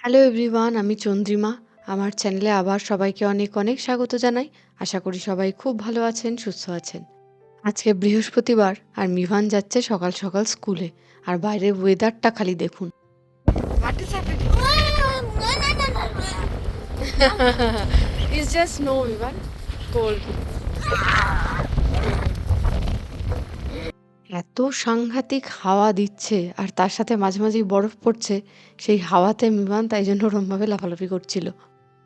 Hello everyone আমি চন্দ্রিমা। আমার চ্যানেলে আবার সবাইকে অনেক অনেক স্বাগত জানাই। আশা করি সবাই খুব ভালো আছেন সুস্থ আছেন। আজকে বৃহস্পতিবার আর মিভান যাচ্ছে সকাল সকাল স্কুলে আর বাইরের ওয়েদারটা খালি দেখুন। It's just snow, even cold. এত সাংঘাতিক হাওয়া দিচ্ছে আর তার সাথে মাঝে মাঝেই বরফ পড়ছে, সেই হাওয়াতে মিভান তাই জন্য ওরমভাবে লাফালাফি করছিল।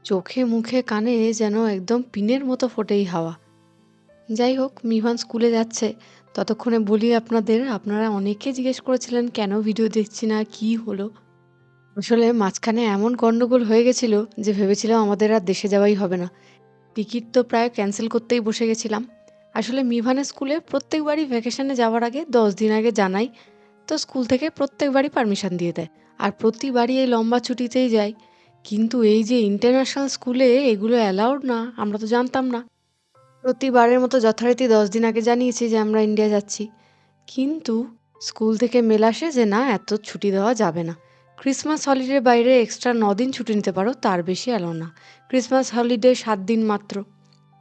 চোখে মুখে কানে যেন একদম পিনের মতো ফোটেই হাওয়া। যাই হোক মিভান স্কুলে যাচ্ছে। ততক্ষণে বলি আপনাদের, আপনারা অনেকে জিজ্ঞেস করেছিলেন, কেন ভিডিও দেখছি না? কি হলো? আসলে মাঝখানে এমন গণ্ডগোল হয়ে গেছিল যে ভেবেছিলাম আমাদের আর দেশে যাওয়াই হবে না। টিকিট তো প্রায় ক্যান্সেল করতেই বসে গেছিলাম। আসলে মিভানের স্কুলে প্রত্যেকবারই ভ্যাকেশনে যাওয়ার আগে দশ দিন আগে জানাই, তো স্কুল থেকে প্রত্যেকবারই পারমিশন দিয়ে দেয়। আর প্রতিবারই এই লম্বা ছুটিতেই যাই কিন্তু এই যে ইন্টারন্যাশনাল স্কুলে এগুলো অ্যালাউড না, আমরা তো জানতাম না। প্রতিবারের মতো যথারীতি দশ দিন আগে জানিয়েছি যে আমরা ইন্ডিয়া যাচ্ছি। কিন্তু স্কুল থেকে মেল আসে যে না এত ছুটি দেওয়া যাবে না। ক্রিসমাস হলিডের বাইরে এক্সট্রা দিন ছুটি নিতে পারো, তার বেশি অ্যালাউ না। ক্রিসমাস হলিডে সাত দিন মাত্র।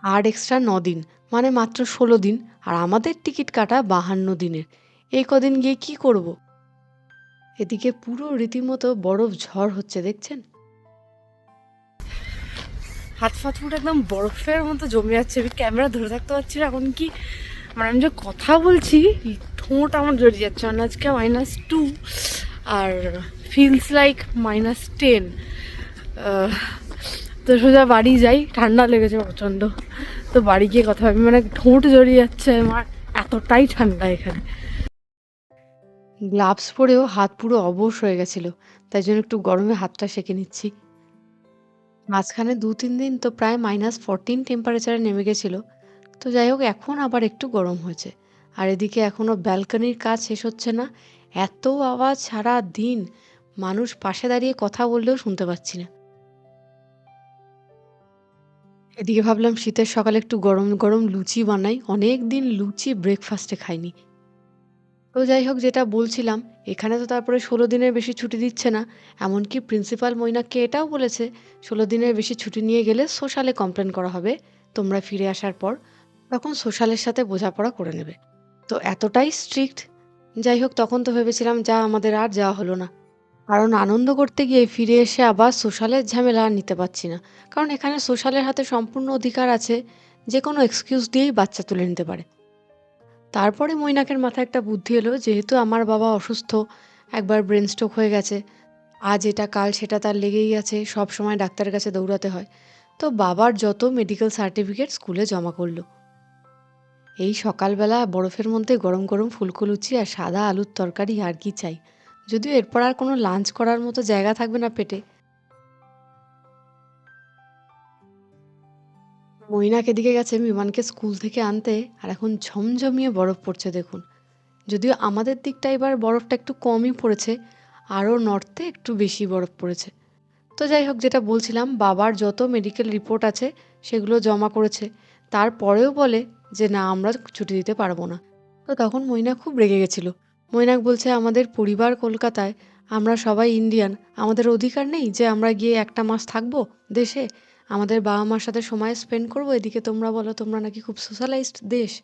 আর এক্সট্রা দিন মানে মাত্র ষোলো দিন, আর আমাদের টিকিট কাটা বাহান্ন দিনের। এই কদিন গিয়ে কি করব। এদিকে পুরো রীতিমতো বরফ ঝড় হচ্ছে, দেখছেন? হাত ফাত পুরো একদম বরফের মতো জমে যাচ্ছে। আমি ক্যামেরা ধরে থাকতে পারছি না, এখন কি? মানে আমি যে কথা বলছি ঠোঁট আমার জড়িয়ে যাচ্ছে। মানে আজকে মাইনাস টু আর ফিলস লাইক মাইনাস টেন তো সোজা বাড়ি যাই, ঠান্ডা লেগেছে প্রচণ্ড। তো বাড়ি গিয়ে কথা ভাবি মানে ঠোঁট জড়িয়ে যাচ্ছে, আমার এতটাই ঠান্ডা এখানে। গ্লাভস পরেও হাত পুরো অবশ হয়ে গেছিল, তাই জন্য একটু গরমে হাতটা সেঁকে নিচ্ছি। মাঝখানে দু তিন দিন তো প্রায় মাইনাস ফোরটিন টেম্পারেচারে নেমে গেছিল। তো যাই হোক, এখন আবার একটু গরম হয়েছে। আর এদিকে এখনও ব্যালকনির কাজ শেষ হচ্ছে না। এত আওয়াজ সারা দিন মানুষ পাশে দাঁড়িয়ে কথা বললেও শুনতে পাচ্ছি না। এদিকে ভাবলাম শীতের সকালে একটু গরম গরম লুচি বানাই। অনেক দিন লুচি ব্রেকফাস্টে খাইনি। তো যাই হোক, যেটা বলছিলাম, এখানে তো তারপরে ষোলো দিনের বেশি ছুটি দিচ্ছে না। এমনকি প্রিন্সিপাল মৈনাককে এটাও বলেছে, ষোলো দিনের বেশি ছুটি নিয়ে গেলে সোশ্যালে কমপ্লেন করা হবে। তোমরা ফিরে আসার পর তখন সোশ্যালের সাথে বোঝাপড়া করে নেবে। তো এতটাই স্ট্রিক্ট যাই হোক, তখন তো ভেবেছিলাম, যা আমাদের আর যাওয়া হলো না। কারণ আনন্দ করতে গিয়ে ফিরে এসে আবার সোশ্যালের ঝামেলা আর নিতে পারছি না। কারণ এখানে সোশ্যালের হাতে সম্পূর্ণ অধিকার আছে, যে কোনো এক্সকিউজ দিয়েই বাচ্চা তুলে নিতে পারে। তারপরে মৈনাকের মাথায় একটা বুদ্ধি এলো, যেহেতু আমার বাবা অসুস্থ, একবার ব্রেন স্ট্রোক হয়ে গেছে। আজ এটা কাল সেটা তার লেগেই আছে, সব সময় ডাক্তারের কাছে দৌড়াতে হয়। তো বাবার যত মেডিকেল সার্টিফিকেট স্কুলে জমা করল। এই সকালবেলা বরফের মধ্যে গরম গরম ফুলকো লুচি আর সাদা আলুর তরকারি আর কি চাই? যদিও এরপর আর কোনো লাঞ্চ করার মতো জায়গা থাকবে না পেটে। মৈনাক এদিকে গেছে বিমানকে স্কুল থেকে আনতে, আর এখন ঝমঝমিয়ে বরফ পড়ছে দেখুন। যদিও আমাদের দিকটা এবার বরফটা একটু কমই পড়েছে, আরও নর্থে একটু বেশি বরফ পড়েছে। তো যাই হোক, যেটা বলছিলাম, বাবার যত মেডিকেল রিপোর্ট আছে সেগুলো জমা করেছে। তারপরেও বলে যে, না, আমরা ছুটি দিতে পারব না। তো তখন মৈনাক খুব রেগে গেছিল। মৈনাক বলছে, আমাদের পরিবার কলকাতায়, আমরা সবাই ইন্ডিয়ান। আমাদের অধিকার নেই যে আমরা গিয়ে একটা মাস থাকব দেশে। আমাদের বাবা মার সাথে সময় স্পেন্ড করব। এদিকে তোমরা বলো, তোমরা নাকি খুব সোশ্যালাইজড দেশ।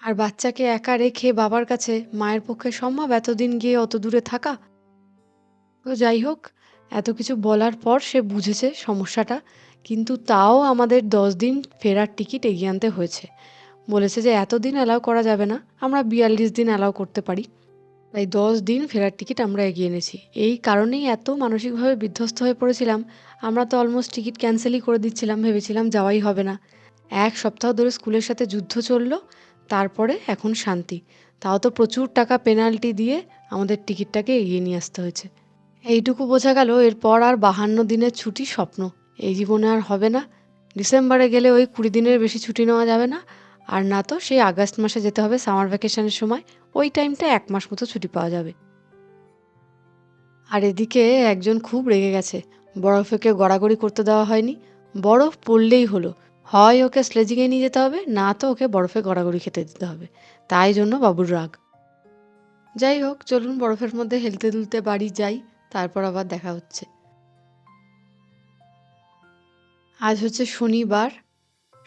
আর বাচ্চাকে একা রেখে বাবার কাছে মায়ের পক্ষে সম্ভব এতদিন গিয়ে অত দূরে থাকা? তো যাই হোক, এত কিছু বলার পর সে বুঝেছে সমস্যাটা, কিন্তু তাও আমাদের দশ দিন ফেরার টিকিট এগিয়ে আনতে হয়েছে। বলেছে যে, এতদিন অ্যালাউ করা যাবে না। আমরা বিয়াল্লিশ দিন অ্যালাউ করতে পারি। তাই দশ দিন ফেরার টিকিট আমরা এগিয়ে এনেছি। এই কারণেই এত মানসিকভাবে বিধ্বস্ত হয়ে পড়েছিলাম। আমরা তো অলমোস্ট টিকিট ক্যান্সেলই করে দিচ্ছিলাম, ভেবেছিলাম যাওয়াই হবে না। এক সপ্তাহ ধরে স্কুলের সাথে যুদ্ধ চলল, তারপরে এখন শান্তি। তাও তো প্রচুর টাকা পেনাল্টি দিয়ে আমাদের টিকিটটাকে এগিয়ে নিয়ে আসতে হয়েছে। এইটুকু বোঝা গেল, এরপর আর বাহান্ন দিনের ছুটি স্বপ্ন। এই জীবনে আর হবে না। ডিসেম্বরে গেলে ওই কুড়ি দিনের বেশি ছুটি নেওয়া যাবে না। আর না তো, সেই আগস্ট মাসে যেতে হবে সামার ভ্যাকেশনের সময়। ওই টাইমটা এক মাস মতো ছুটি পাওয়া যাবে। আর এদিকে একজন খুব রেগে গেছে। বরফকে গড়াগড়ি করতে দেওয়া হয়নি। বরফ পড়লেই হলো। হয় ওকে স্লেজিংয়ে নিয়ে যেতে হবে, না তো ওকে বরফে গড়াগড়ি খেতে দিতে হবে। তাই জন্য বাবুর রাগ। যাই হোক, চলুন বরফের মধ্যে হেলতে দুলতে বাড়ি যাই, তারপর আবার দেখা হচ্ছে। আজ হচ্ছে শনিবার।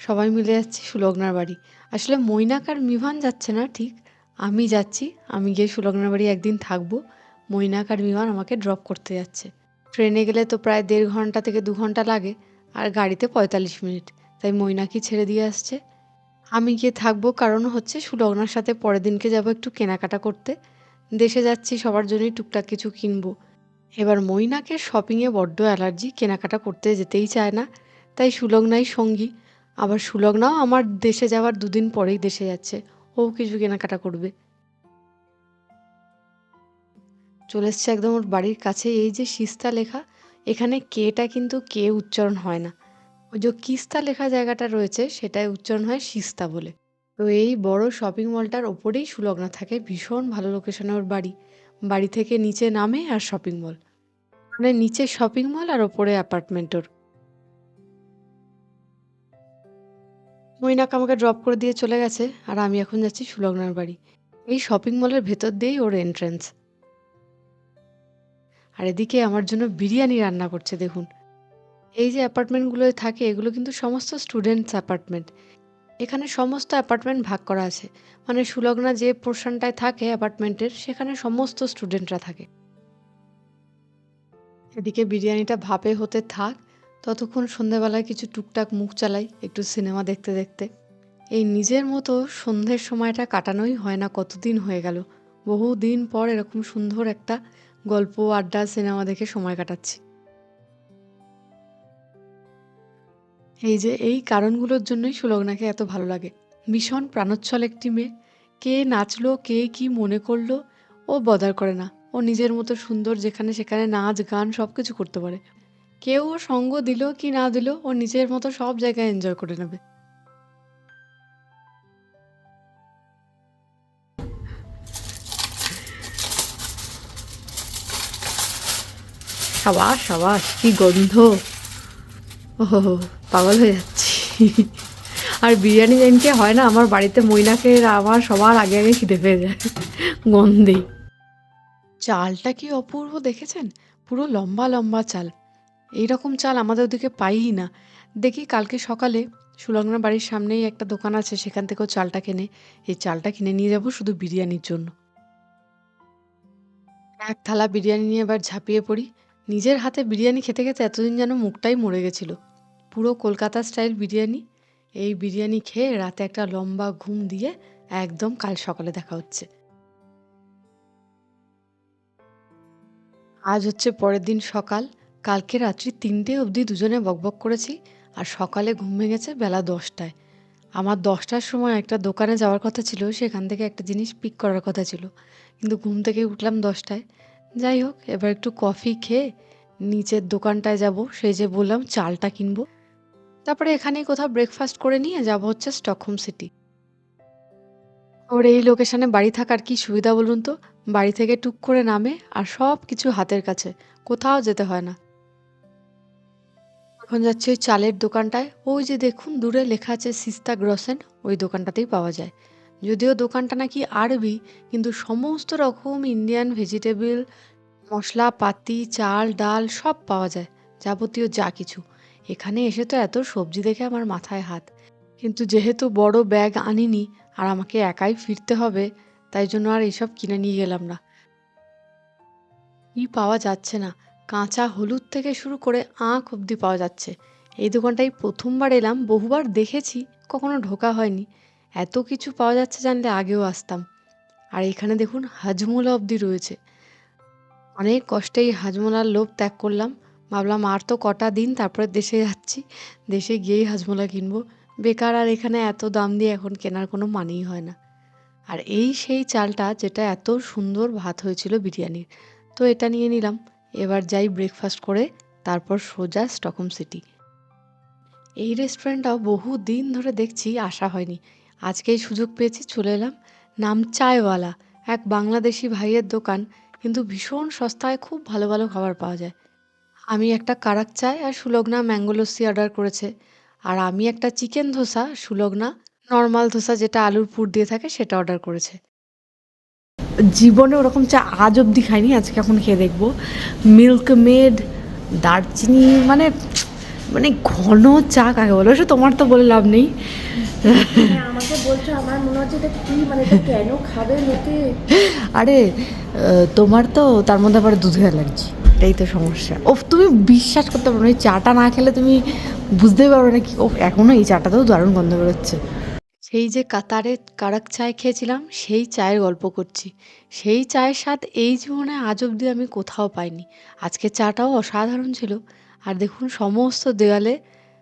সবাই মিলে যাচ্ছি সুলগ্নার বাড়ি। আসলে মৈনাক আর মিভান যাচ্ছে না, ঠিক? আমি যাচ্ছি, আমি গিয়ে সুলগ্নার বাড়ি একদিন থাকব। মৈনাক আর মিভান আমাকে ড্রপ করতে যাচ্ছে। ট্রেনে গেলে তো প্রায় দেড় ঘণ্টা থেকে দু ঘণ্টা লাগে, আর গাড়িতে পঁয়তাল্লিশ মিনিট। তাই মৈনাকই ছেড়ে দিয়ে আসছে। আমি গিয়ে থাকব কারণ হচ্ছে সুলগ্নার সাথে পরের দিনকে যাব একটু কেনাকাটা করতে। দেশে যাচ্ছি, সবার জন্যই টুকটাক কিছু কিনবো। এবার মৈনাকের শপিংয়ে বড্ড অ্যালার্জি, কেনাকাটা করতে যেতেই চায় না। তাই সুলগ্নাই সঙ্গী। আবার সুলগ্নাও আমার দেশে যাওয়ার দুদিন পরেই দেশে যাচ্ছে। ও কিছু কেনাকাটা করবে। চলে এসছে একদম ওর বাড়ির কাছে। এই যে সিস্তা লেখা, এখানে কেটা কিন্তু কে উচ্চারণ হয় না। ওই যে কিস্তা লেখা জায়গাটা রয়েছে, সেটাই উচ্চারণ হয় সিস্তা বলে। তো এই বড় শপিং মলটার ওপরেই সুলগ্না থাকে। ভীষণ ভালো লোকেশনে ওর বাড়ি। বাড়ি থেকে নিচে নামে আর শপিং মল মানে নিচে শপিং মল আর ওপরে অ্যাপার্টমেন্ট ওর। মৈনাক আমাকে ড্রপ করে দিয়ে চলে গেছে আর আমি এখন যাচ্ছি সুলগ্নার বাড়ি। এই শপিং মলের ভেতর দিয়েই ওর এন্ট্রেন্স আর এদিকে আমার জন্য বিরিয়ানি রান্না করছে, দেখুন। এই যে অ্যাপার্টমেন্টগুলোয় থাকে, এগুলো কিন্তু সমস্ত স্টুডেন্টস অ্যাপার্টমেন্ট এখানে সমস্ত অ্যাপার্টমেন্ট ভাগ করা আছে। মানে সুলগ্না যে পোর্শনটায় থাকে অ্যাপার্টমেন্টের সেখানে সমস্ত স্টুডেন্টরা থাকে। এদিকে বিরিয়ানিটা ভাপে হতে থাক ততক্ষণ সন্ধেবেলায় কিছু টুকটাক মুখ চালাই একটু সিনেমা দেখতে দেখতে। এই নিজের মতো সন্ধ্যের সময়টা কাটানোই হয় না, কতদিন হয়ে গেল। বহু দিন পর এরকম সুন্দর একটা গল্প, আড্ডা, সিনেমা দেখে সময় কাটাচ্ছি। এই যে এই কারণগুলোর জন্যই সুলগ্নাকে এত ভালো লাগে। ভীষণ প্রাণোচ্ছল একটি মেয়ে। কে নাচলো, কে কি মনে করল, ও বদার করে না। ও নিজের মতো সুন্দর যেখানে সেখানে নাচ, গান সব কিছু করতে পারে। কেউ ওর সঙ্গ দিল কি না দিল, ও নিজের মতো সব জায়গায় এনজয় করে নেবে। সাবাস সাবাস, কি গন্ধ। ওহো, পাগল হয়ে যাচ্ছি। আর বিরিয়ানি যেদিনকে হয় না, আমার বাড়িতে মৈনাকের আমার সবার আগে আগে খিদে পেয়ে যায়। গন্ধে চালটা কি অপূর্ব দেখেছেন? পুরো লম্বা লম্বা চাল। এই রকম চাল আমাদের ওদিকে পাইই না। দেখি কালকে সকালে সুলগ্না বাড়ির সামনেই একটা দোকান আছে, সেখান থেকেও চালটা কেনে, এই চালটা কিনে নিয়ে যাব শুধু বিরিয়ানির জন্য। এক থালা বিরিয়ানি নিয়ে এবার ঝাঁপিয়ে পড়ি। নিজের হাতে বিরিয়ানি খেতে খেতে এতদিন যেন মুখটাই মরে গেছিল। পুরো কলকাতা স্টাইল বিরিয়ানি। এই বিরিয়ানি খেয়ে রাতে একটা লম্বা ঘুম দিয়ে একদম কাল সকালে দেখা হচ্ছে। আজ হচ্ছে পরের দিন সকাল। কালকে রাত্রি তিনটে অবধি দুজনে বকবক করেছি আর সকালে ঘুম ভেঙেছে বেলা দশটায়। আমার দশটার সময় একটা দোকানে যাওয়ার কথা ছিল, সেখান থেকে একটা জিনিস পিক করার কথা ছিল। কিন্তু ঘুম থেকে উঠলাম দশটায়। যাই হোক, এবার একটু কফি খেয়ে নিচের দোকানটায় যাব, সেই যে বললাম চালটা কিনবো। তারপরে এখানেই কোথাও ব্রেকফাস্ট করে নিয়ে যাব হচ্ছে স্টকহোম সিটি ওর এই লোকেশনে বাড়ি থাকার কি সুবিধা বলুন তো? বাড়ি থেকে টুক করে নামে আর সব কিছু হাতের কাছে। কোথাও যেতে হয় না। এখন যাচ্ছি ওই চালের দোকানটায়। ওই যে দেখুন, দূরে লেখা আছে সিস্তা গ্রসেন, ওই দোকানটাতেই পাওয়া যায়। যদিও দোকানটা নাকি আরবি, কিন্তু সমস্ত রকম ইন্ডিয়ান ভেজিটেবল, মশলাপাতি, চাল, ডাল সব পাওয়া যায়, যাবতীয় যা কিছু। এখানে এসে তো এত সবজি দেখে আমার মাথায় হাত। কিন্তু যেহেতু বড় ব্যাগ আনিনি, আর আমাকে একাই ফিরতে হবে, তাই জন্য আর এইসব কিনে নিয়ে গেলাম না। ই পাওয়া যাচ্ছে না। কাঁচা হলুদ থেকে শুরু করে আখ অবধি পাওয়া যাচ্ছে। এই দোকানটাই প্রথমবার এলাম, বহুবার দেখেছি, কখনো ঢোকা হয়নি। এত কিছু পাওয়া যাচ্ছে জানলে আগেও আসতাম। আর এখানে দেখুন, হাজমোলা অবধি রয়েছে। অনেক কষ্টে এই হাজমোলার লোভ ত্যাগ করলাম। ভাবলাম, আর তো কটা দিন, তারপরে দেশে যাচ্ছি। দেশে গিয়েই হাজমোলা কিনবো। বেকার আর এখানে এত দাম দিয়ে এখন কেনার কোনো মানেই হয় না। আর এই সেই চালটা, যেটা এত সুন্দর ভাত হয়েছিল বিরিয়ানির। তো এটা নিয়ে নিলাম। এবার যাই ব্রেকফাস্ট করে, তারপর সোজা স্টকহোম সিটি এই রেস্টুরেন্টটাও বহু দিন ধরে দেখছি আসা হয়নি। আজকেই সুযোগ পেয়েছি, চলে এলাম নাম চায়ওয়ালা, এক বাংলাদেশি ভাইয়ের দোকান, কিন্তু ভীষণ সস্তায় খুব ভালো ভালো খাবার পাওয়া যায়। আমি একটা কারাক চায় আর সুলগ্না ম্যাঙ্গো অর্ডার করেছে। আর আমি একটা চিকেন ধোসা, সুলগ্না নর্মাল ধোসা যেটা আলুর পুর দিয়ে থাকে সেটা অর্ডার করেছে। জীবনে ওরকম চা আজ অবধি খাইনি আজকে এখন খেয়ে দেখব। মিল্ক মেড দারচিনি মানে মানে ঘন চা কাকে বলো? সে তোমার তো বলে লাভ নেই। মানে আমাকে বলছো আমার মনে হচ্ছে এটা কি মানে এটা কেন খাবে লোকে? আরে তোমার তো তার মধ্যে আবার দুধে অ্যালার্জি এটাই তো সমস্যা। ও তুমি বিশ্বাস করতে পারো না এই চাটা না খেলে তুমি বুঝতেই পারবে না কি ও এখনও এই চাটাতেও দারুণ গন্ধ বেরোচ্ছে। সেই যে কাতারে কারাক চায় খেয়েছিলাম, সেই চায়ের গল্প করছি। সেই চায়ের স্বাদ এই জীবনে আজ অবধি আমি কোথাও পাইনি। আজকে চাটাও অসাধারণ ছিল। আর দেখুন, সমস্ত দেওয়ালে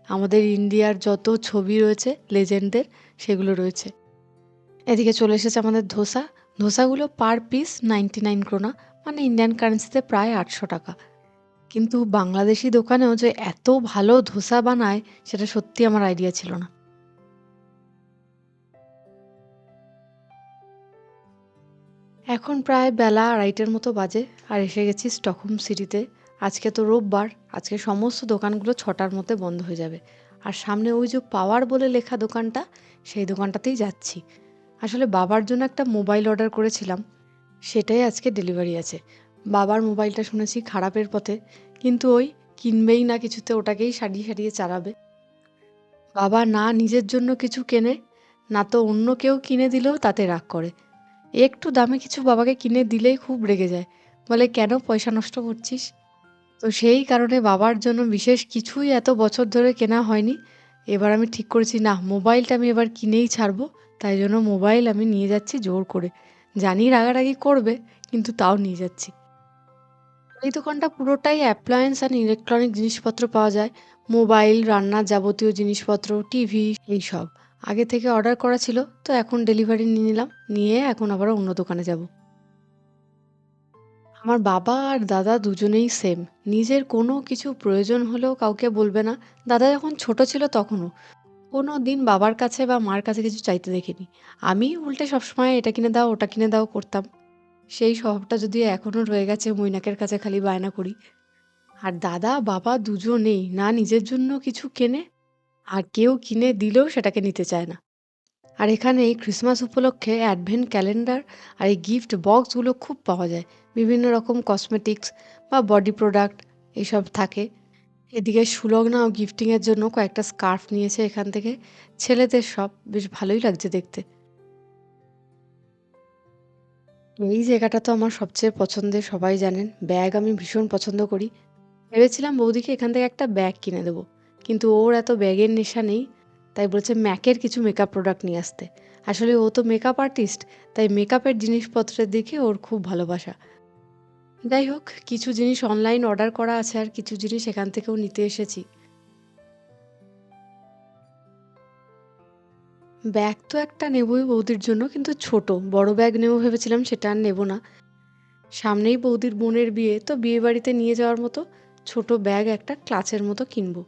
আমাদের ইন্ডিয়ার যত ছবি রয়েছে, লেজেন্ডদের, সেগুলো রয়েছে। এদিকে চলে এসেছে আমাদের dosa. ধোসাগুলো per piece ninety nine krona মানে ইন্ডিয়ান কারেন্সিতে প্রায় আটশো টাকা। কিন্তু বাংলাদেশি দোকানেও যে এত ভালো ধোসা বানায়, সেটা সত্যি আমার আইডিয়া ছিল না। এখন প্রায় বেলা আড়াইটের মতো বাজে আর এসে গেছি স্টকহোম সিটিতে। আজকে তো রোববার, আজকে সমস্ত দোকানগুলো ছটার মধ্যে বন্ধ হয়ে যাবে। আর সামনে ওই যে পাওয়ার বলে লেখা দোকানটা, সেই দোকানটাতেই যাচ্ছি। আসলে বাবার জন্য একটা মোবাইল অর্ডার করেছিলাম, সেটাই আজকে ডেলিভারি আছে। বাবার মোবাইলটা শুনেছি খারাপের পথে, কিন্তু ওই কিনবেই না কিছুতে, ওটাকেই সারিয়ে সারিয়ে চালাবে। বাবা না নিজের জন্য কিছু কেনে, না তো অন্য কেউ কিনে দিলেও তাতে রাগ করে। একটু দামে কিছু বাবাকে কিনে দিলেই খুব রেগে যায়। বলে, কেন পয়সা নষ্ট করছিস? তো সেই কারণে বাবার জন্য বিশেষ কিছুই এত বছর ধরে কেনা হয়নি। এবার আমি ঠিক করেছি, না, মোবাইলটা আমি এবার কিনেই ছাড়বো। তাই জন্য মোবাইল আমি নিয়ে যাচ্ছি জোর করে। জানি রাগারাগি করবে, কিন্তু তাও নিয়ে যাচ্ছি। এই দোকানটা পুরোটাই অ্যাপ্লায়েন্স অ্যান্ড ইলেকট্রনিক জিনিসপত্র পাওয়া যায়। মোবাইল, রান্নার যাবতীয় জিনিসপত্র, টিভি, এইসব। আগে থেকে অর্ডার করা ছিল, তো এখন ডেলিভারি নিয়ে নিলাম, নিয়ে এখন আবার অন্য দোকানে যাব। আমার বাবা আর দাদা দুজনেই সেম নিজের কোনো কিছু প্রয়োজন হলেও কাউকে বলবে না। দাদা যখন ছোট ছিল তখনও। কোনো দিন বাবার কাছে বা মার কাছে কিছু চাইতে দেখিনি। আমি উল্টে সবসময় এটা কিনে দাও, ওটা কিনে দাও করতাম। সেই স্বভাবটা যদি এখনও রয়ে গেছে, মৈনাকের কাছে খালি বায়না করি। আর দাদা, বাবা দুজনেই না নিজের জন্য কিছু কেনে আর কেউ কিনে দিলেও সেটাকে নিতে চায় না। আর এখানে এই ক্রিসমাস উপলক্ষে অ্যাডভেন্ট ক্যালেন্ডার আর এই গিফট বক্সগুলো খুব পাওয়া যায়। বিভিন্ন রকম কসমেটিক্স বা বডি প্রোডাক্ট এইসব থাকে। এদিকে সুলগ্নাও গিফটিংয়ের জন্য কয়েকটা স্কার্ফ নিয়েছে এখান থেকে। ছেলেদের সব বেশ ভালোই লাগছে দেখতে। এই জায়গাটা তো আমার সবচেয়ে পছন্দের, সবাই জানেন। ব্যাগ আমি ভীষণ পছন্দ করি। ভেবেছিলাম বৌদিকে এখান থেকে একটা ব্যাগ কিনে দেবো। কিন্তু ওর এত ব্যাগের নেশা নেই, তাই বলছে ম্যাকের কিছু মেকআপ প্রোডাক্ট নিয়ে আসতে। আসলে ও তো মেকআপ আর্টিস্ট তাই মেকআপের জিনিসপত্রের দিকে ওর খুব ভালোবাসা। যাই হোক, কিছু জিনিস অনলাইন অর্ডার করা আছে আর কিছু জিনিস এখান থেকেও নিতে এসেছি। ব্যাগ তো একটা নেবই বৌদির জন্য, কিন্তু ছোট, বড় ব্যাগ নেব ভেবেছিলাম, সেটা আর নেব না। সামনেই বৌদির বোনের বিয়ে, তো বিয়ে বাড়িতে নিয়ে যাওয়ার মতো ছোট ব্যাগ একটা ক্লাচের মতো কিনবো।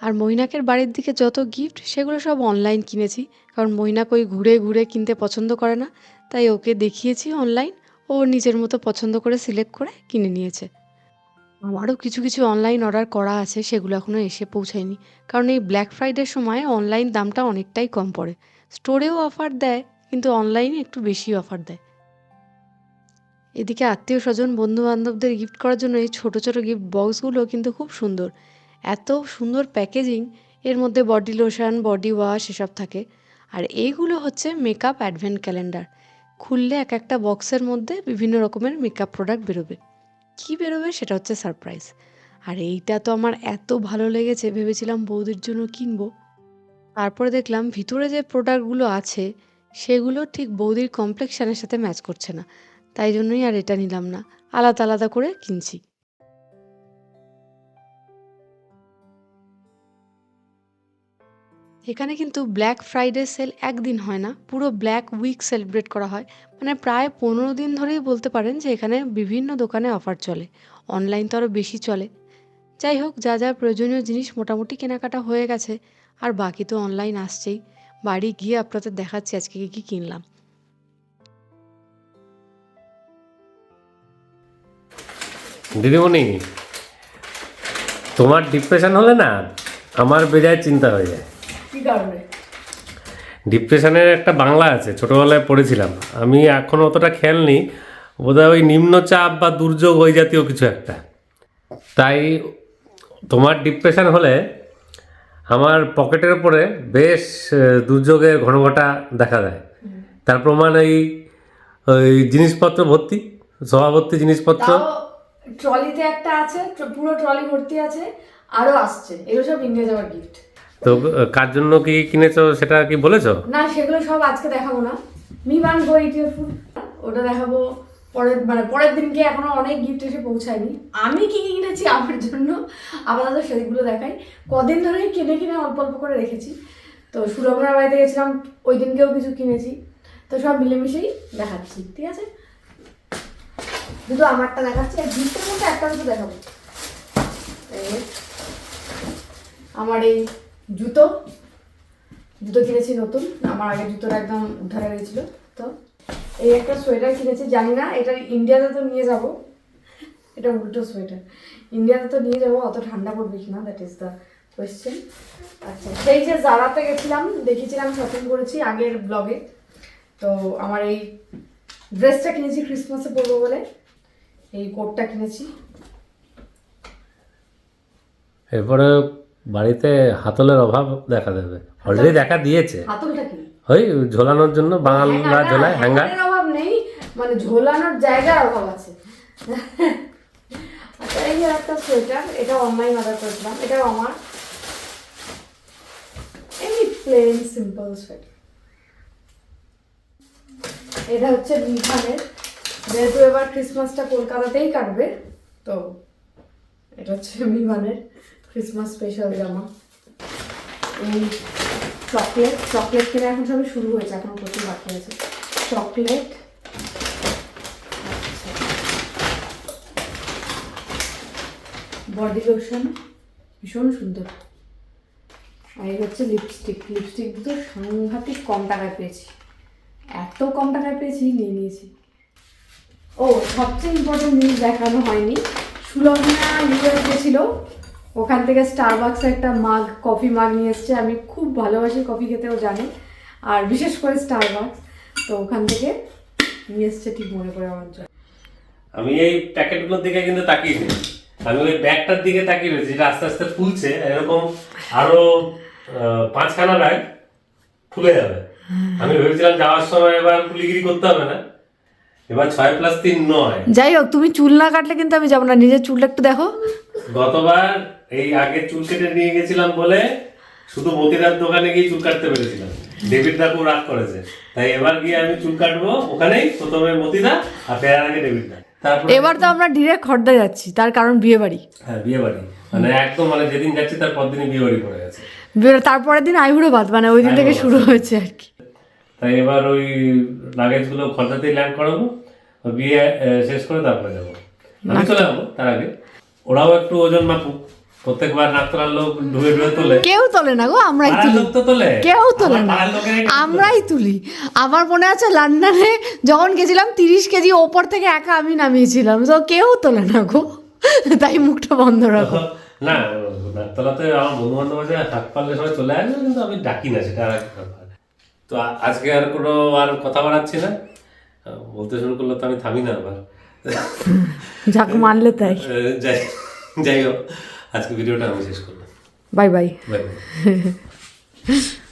আর মৈনাকের বাড়ির দিকে যত গিফট সেগুলো সব অনলাইন কিনেছি। কারণ মৈনাক ওই ঘুরে ঘুরে কিনতে পছন্দ করে না, তাই ওকে দেখিয়েছি অনলাইন ও নিজের মতো পছন্দ করে সিলেক্ট করে কিনে নিয়েছে। আমারও কিছু কিছু অনলাইন অর্ডার করা আছে, সেগুলো এখনও এসে পৌঁছায়নি। কারণ এই ব্ল্যাক ফ্রাইডের সময় অনলাইন দামটা অনেকটাই কম পড়ে। স্টোরেও অফার দেয়, কিন্তু অনলাইনে একটু বেশি অফার দেয়। এদিকে আত্মীয় স্বজন বন্ধু বান্ধবদের গিফট করার জন্য এই ছোটো ছোটো গিফট বক্সগুলো কিন্তু খুব সুন্দর। এত সুন্দর প্যাকেজিং, এর মধ্যে বডি লোশন, বডি ওয়াশ এসব থাকে। আর এইগুলো হচ্ছে মেকআপ অ্যাডভেন্ট ক্যালেন্ডার। খুললে এক একটা বক্সের মধ্যে বিভিন্ন রকমের মেকআপ প্রোডাক্ট বেরোবে। কী বেরোবে সেটা হচ্ছে সারপ্রাইজ। আর এইটা তো আমার এত ভালো লেগেছে, ভেবেছিলাম বৌদির জন্য কিনবো। তারপরে দেখলাম ভিতরে যে প্রোডাক্টগুলো আছে, সেগুলো ঠিক বৌদির কমপ্লেক্সানের সাথে ম্যাচ করছে না। তাই জন্যই আর এটা নিলাম না। আলাদা আলাদা করে কিনছি। এখানে কিন্তু ব্ল্যাক ফ্রাইডে সেল একদিন হয় না, পুরো ব্ল্যাক উইক সেলিব্রেট করা হয়। মানে প্রায় পনেরো দিন ধরেই বলতে পারেন যে এখানে বিভিন্ন দোকানে অফার চলে অনলাইন তো আরও বেশি চলে। যাই হোক, যা যা প্রয়োজনীয় জিনিস মোটামুটি কেনাকাটা হয়ে গেছে, আর বাকি তো অনলাইন আসছেই। বাড়ি গিয়ে আপনাদের দেখাচ্ছি আজকে কী কী কিনলাম। দিদিমণি, তোমার ডিপ্রেশন হলে না আমার বেজায় চিন্তা হয়ে যায়। কি কারণে? ডিপ্রেশনের একটা বাংলা আছে ছোটোবেলায় পড়েছিলাম। আমি এখন অতটা খেয়াল নেই বোধহয় ওই নিম্নচাপ বা দুর্যোগ ওই জাতীয় কিছু একটা। তাই তোমার ডিপ্রেশন হলে আমার পকেটের উপরে বেশ দুর্যোগের ঘনঘটা দেখা দেয়। তার প্রমাণ এই ওই জিনিসপত্র ভর্তি সভাভর্তি জিনিসপত্র। ট্রলিতে একটা আছে পুরো ট্রলি ভর্তি আছে আরও আসছে। এগুলো সব ইন্ডিয়া যাওয়ার গিফট তো কার জন্য কি কিনেছো সেটা কি বলেছ? না, সেগুলো সব আজকে দেখাবো না। Me one go eat food ওটা দেখাবো পরের মানে পরের দিনকে এখনও অনেক গিফট এসে পৌঁছায়নি। আমি কি কি কিনেছি আমার জন্য, আপাতত সেগুলো দেখাই। কদিন ধরেই কিনে কিনে অল্প অল্প করে রেখেছি। তো সুরভনার বাড়িতে গেছিলাম, ওই দিনকেও কিছু কিনেছি। তো সব মিলেমিশেই দেখাচ্ছি, ঠিক আছে? শুধু আমারটা দেখাচ্ছি, আর গিফটের মধ্যে একটা দুটো দেখাবো। আমার এই জুতো। জুতো কিনেছি নতুন। আমার আগে জুতোটা একদম উদ্ধারে গেছিল তো এই একটা সোয়েটার কিনেছি, জানি না, এটা ইন্ডিয়াতে তো নিয়ে যাব। এটা উল্টো সোয়েটার। ইন্ডিয়াতে তো নিয়ে যাব, অত ঠান্ডা পড়বে কি না দ্যাট ইজ দ্য কোয়েশ্চেন আচ্ছা সেই যে জারাতে গেছিলাম দেখেছিলাম শপিং করেছি আগের ব্লগে তো আমার এই ড্রেসটা কিনেছি ক্রিসমাসে পরবো বলে। এই কোটটা কিনেছি। এরপরে বাড়িতে হাতলের অভাব দেখা দেবে। অলরেডি দেখা দিয়েছে। হাতলটা কি? ওই ঝোলানোর জন্য বাঙালরা না, ঝোলায় হ্যাঙ্গার। অভাব নেই মানে ঝোলানোর জায়গার অভাব আছে। আচ্ছা এই একটা সোয়েটার এটা অনলাইন অর্ডার করেছিলাম এটাও আমার। এমনি প্লেন সিম্পল সোয়েটার। এটা হচ্ছে বিভানের যেহেতু এবার ক্রিসমাসটা কলকাতাতেই কাটবে তো এটা হচ্ছে বিমানের ক্রিসমাস স্পেশাল জামা। এই চকলেট চকলেট কেনা এখন সবই শুরু হয়েছে, এখন প্রচুর বাকি আছে। চকলেট বডি লোশন ভীষণ সুন্দর। আর এই হচ্ছে লিপস্টিক লিপস্টিক দুটো সাংঘাতিক কম টাকায় পেয়েছি। এত কম টাকায় পেয়েছি, নিয়ে নিয়েছি। ও, সবচেয়ে ইম্পর্টেন্ট জিনিস দেখানো হয়নি। সুলগ্না ইউএস গেছিল ওখান থেকে স্টারবাক্সের একটা মাগ কফি মাগ নিয়ে এসছে। আমি খুব ভালোবাসি কফি খেতেও জানি। আর বিশেষ করে স্টারবাক্স তো ওখান থেকে নিয়ে এসছে ঠিক মনে করে আমার জন্য। আমি এই প্যাকেটগুলোর দিকে কিন্তু তাকিয়ে নেই। আমি ওই ব্যাগটার দিকে তাকিয়ে রয়েছি যেটা আস্তে আস্তে ফুলছে। এরকম আরও পাঁচখানা ব্যাগ ফুলে যাবে। আমি ভেবেছিলাম যাওয়ার সময় এবার কুলিগিরি করতে হবে না। এবার ছয় প্লাস তিন নয়। যাই হোক তুমি চুল না কাটলে কিন্তু আমি যাব না। নিজের চুলটা একটু দেখো। গতবার এই আগে চুল কেটে নিয়ে গেছিলাম বলে শুধু মতিরার দোকানে গিয়ে চুল কাটতে পেরেছিলাম। ডেভিড দা খুব রাগ করেছে। তাই এবার গিয়ে আমি চুল কাটবো ওখানেই প্রথমে মতিদা আর ফেরার আগে ডেভিড দা এবার তো আমরা ডিরেক্ট খর্দা যাচ্ছি তার কারণ বিয়ে বাড়ি। হ্যাঁ বিয়ে বাড়ি। মানে একদম মানে যেদিন যাচ্ছি তার পরদিনই বিয়ে বাড়ি পড়ে গেছে। তারপরের দিন আইবুড়ো বাদ মানে ওই দিন থেকে শুরু হয়েছে আর কি। তাই এবার ওই লাগেজগুলো খরচাতেই ল্যান্ড করাবো বিয়ে শেষ করে তারপরে যাব। আমি চলে যাব তার আগে। ওরাও একটু ওজন মাপুক। প্রত্যেকবার নাকতলার লোক তোলে। কেউ তোলে না গো আমরাই তুলি। লোক তো তোলে। কেউ তোলে না। আমরাই তুলি। আমার মনে আছে লন্ডনে যখন গেছিলাম তিরিশ কেজি ওপর থেকে একা আমি নামিয়েছিলাম। তো কেউ তোলে না গো। তাই মুখটা বন্ধ রাখো। না আমার বন্ধু বান্ধব আছে হাত পারলে সবাই চলে আসবে কিন্তু আমি ডাকি না সেটা আর তো আজকে আর কোনো আর কথা বাড়াচ্ছি না। বলতে শুরু করলে তো আমি থামি না আবার। যাক মানলে তাই। যাই যাই হোক। আজকে ভিডিওটা আমি শেষ করলাম। Bye bye. বাই